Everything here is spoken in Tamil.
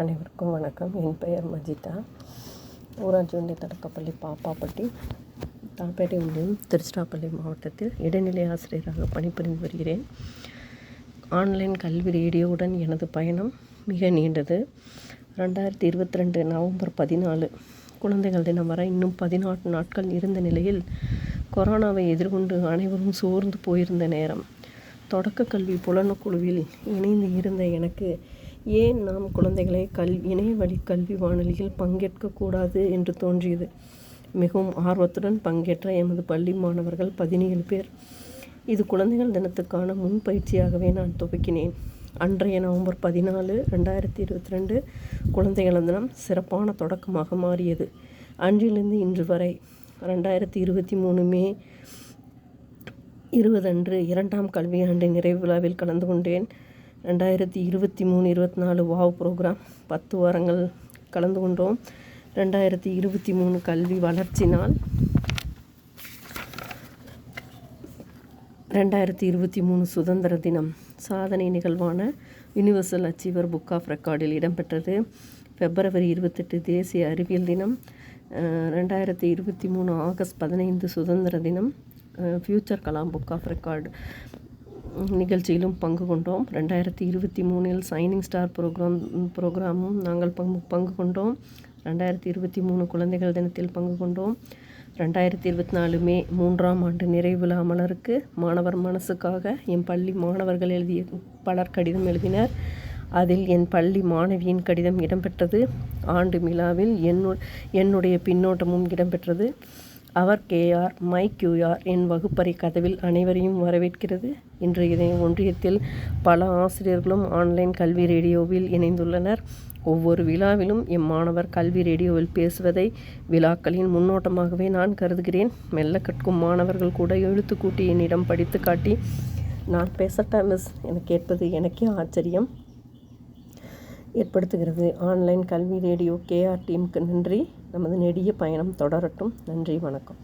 அனைவருக்கும் வணக்கம். என் பெயர் மஜிதா. ஊராட்சி ஒன்றிய தொடக்கப்பள்ளி பாப்பாப்பட்டி தாப்பேட்டை ஒன்றியம் திருச்சிராப்பள்ளி மாவட்டத்தில் இடைநிலை ஆசிரியராக பணிபுரிந்து வருகிறேன். ஆன்லைன் கல்வி ரேடியோவுடன் எனது பயணம் மிக நீண்டது. ரெண்டாயிரத்தி இருபத்தி ரெண்டு நவம்பர் பதினாலு குழந்தைகள் தினம் வர இன்னும் பதினாறு நாட்கள் இருந்த நிலையில் கொரோனாவை எதிர்கொண்டு அனைவரும் சோர்ந்து போயிருந்த நேரம். தொடக்க கல்வி புலனக்குழுவில் இணைந்து இருந்த எனக்கு ஏன் நாம் குழந்தைகளை கல் இணையவழி கல்வி வானொலியில் பங்கேற்கக்கூடாது என்று தோன்றியது? மிகவும் ஆர்வத்துடன் பங்கேற்ற எமது பள்ளி மாணவர்கள் பதினேழு பேர். இது குழந்தைகள் தினத்துக்கான முன்பயிற்சியாகவே நான் துவக்கினேன். அன்றைய நவம்பர் பதினாலு ரெண்டாயிரத்தி இருபத்தி ரெண்டு குழந்தைகள் தினம் சிறப்பான தொடக்கமாக மாறியது. அன்றிலிருந்து இன்று வரை ரெண்டாயிரத்தி இருபத்தி மூணு மே இருபதன்று இரண்டாம் கல்வியாண்டு நிறைவு விழாவில் கலந்து கொண்டேன். ரெண்டாயிரத்தி இருபத்தி மூணு இருபத்தி நாலு வாவ் ப்ரோக்ராம் பத்து வாரங்கள் கலந்து கொண்டோம். ரெண்டாயிரத்தி இருபத்தி மூணு கல்வி வளர்ச்சி நாள். ரெண்டாயிரத்தி இருபத்தி மூணு சுதந்திர தினம். சாதனை நிகழ்வான யூனிவர்சல் அச்சீவர் புக் ஆஃப் ரெக்கார்டில் இடம்பெற்றது. பிப்ரவரி இருபத்தெட்டு தேசிய அறிவியல் தினம். ரெண்டாயிரத்தி இருபத்தி மூணு ஆகஸ்ட் பதினைந்து சுதந்திர தினம். Future Kalam book of record நிகழ்ச்சியிலும் பங்கு கொண்டோம். ரெண்டாயிரத்தி இருபத்தி மூணில் சைனிங் ஸ்டார் ப்ரோக்ராம் ப்ரோக்ராமும் நாங்கள் பங்கு பங்கு கொண்டோம். ரெண்டாயிரத்தி இருபத்தி மூணு குழந்தைகள் தினத்தில் பங்கு கொண்டோம். ரெண்டாயிரத்தி இருபத்தி நாலு மே மூன்றாம் ஆண்டு நிறைவு மலருக்கு மாணவர் மனசுக்காக என் பள்ளி மாணவர்கள் எழுதிய பலர் கடிதம் எழுதினர். அதில் என் பள்ளி மாணவியின் கடிதம் இடம்பெற்றது. ஆண்டு விழாவில் என்னு என்னுடைய பின்னோட்டமும் இடம்பெற்றது. அவர் கேஆர் மை கியூஆர் என் வகுப்பறை கதவில் அனைவரையும் வரவேற்கிறது. இன்று இதை ஒன்றியத்தில் பல ஆசிரியர்களும் ஆன்லைன் கல்வி ரேடியோவில் இணைந்துள்ளனர். ஒவ்வொரு விழாவிலும் எம் மாணவர் கல்வி ரேடியோவில் பேசுவதை விழாக்களின் முன்னோட்டமாகவே நான் கருதுகிறேன். மெல்ல கற்கும் மாணவர்கள் கூட எழுத்து கூட்டி என்னிடம் படித்து காட்டி நான் பேசட்டா மிஸ்? என கேட்பது எனக்கே ஆச்சரியம். ஏற்படுத்துகிறது. ஆன்லைன் கல்வி ரேடியோ கேஆர் டீமுக்கு நன்றி. நமது நெடிய பயணம் தொடரட்டும். நன்றி வணக்கம்.